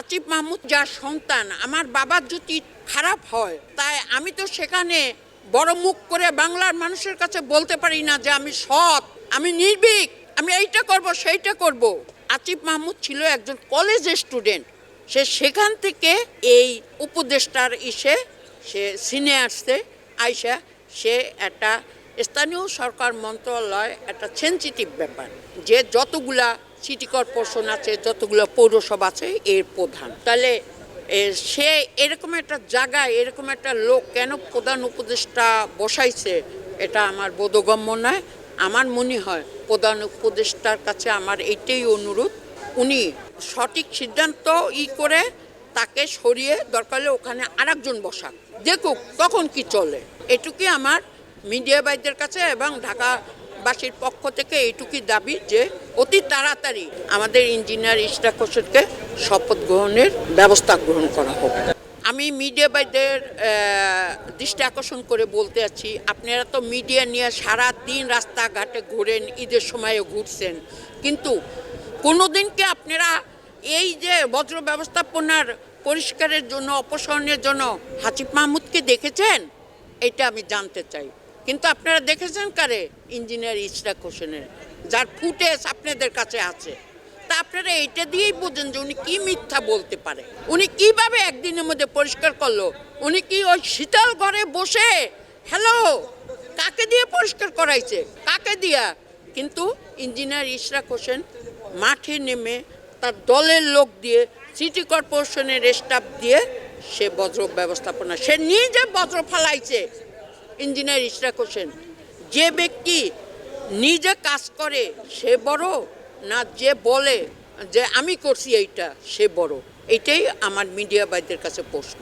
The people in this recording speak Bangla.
আতিফ মাহমুদ যার সন্তান, আমার বাবার যদি খারাপ হয়, তাই আমি তো সেখানে বড় মুখ করে বাংলার মানুষের কাছে বলতে পারি না যে আমি সৎ, আমি নির্ভীক, আমি এইটা করব, সেইটা করব। আতিফ মাহমুদ ছিল একজন কলেজ স্টুডেন্ট সে সেখান থেকে এই উপদেষ্টার ইসে, সে সিনিয়র্সে আইসা সে একটা স্থানীয় সরকার মন্ত্রণালয়, একটা সেন্সিটিভ ব্যাপার। যে যতগুলা সিটি কর্পোরেশন আছে, যতগুলো পৌরসভা আছে, এর প্রধান। তাহলে সে এরকম একটা জায়গায়, এরকম একটা লোক কেন প্রধান উপদেষ্টা বসাইছে, এটা আমার বোধগম্য নয়। আমার মনে হয় প্রধান উপদেষ্টার কাছে আমার এইটাই অনুরোধ। উনি সঠিক সিদ্ধান্ত ই করে তাকে সরিয়ে দরকার হলে ওখানে আরেকজন বসাক। দেখুক তখন কি চলে। এটুকুই আমার মিডিয়া ভাইদের কাছে এবং ঢাকাবাসীর পক্ষ থেকে এইটুকুই দাবি যে অতি তাড়াতাড়ি আমাদের ইঞ্জিনিয়ার ইশরাক হোসেনকে শপথ গ্রহণের ব্যবস্থা গ্রহণ করা হোক। আমি মিডিয়া ভাইদের আহ, দৃষ্টি আকর্ষণ করে বলতে আছি আপনারা তো মিডিয়া নিয়ে সারা দিন রাস্তাঘাটে ঘুরেন ঈদের সময়ও ঘুরছেন। কিন্তু কোনোদিন কি আপনারা এই যে বজ্র ব্যবস্থাপনার পরিষ্কারের জন্য অপসারণের জন্য হাসিফ মাহমুদকে দেখেছেন? এটা আমি জানতে চাই। কিন্তু আপনারা দেখেছেন কারে ইঞ্জিনিয়ার ইশরাক হোসেনের? যার ফুটেজ আপনাদের কাছে আছে। তা আপনারা এইটা দিয়েই বোঝেন যে উনি কি মিথ্যা বলতে পারে। উনি কীভাবে একদিনের মধ্যে পরিষ্কার করল? উনি কি ওই শীতল ঘরে বসে হ্যালো কাকে দিয়ে পরিষ্কার করাইছে? কাকে দিয়া? কিন্তু ইঞ্জিনিয়ার ইশরাক হোসেন মাঠে নেমে তার দলের লোক দিয়ে, সিটি কর্পোরেশনের স্টাফ দিয়ে সে বজ্র ব্যবস্থাপনা সে নিজে বজ্র ফালাইছে। ইঞ্জিনিয়ার ইশরাক হোসেন, যে ব্যক্তি নিজে কাজ করে সে বড় না যে বলে যে আমি করছি এইটা, সে বড়। এটাই আমার মিডিয়া বাইদের কাছে প্রশ্ন।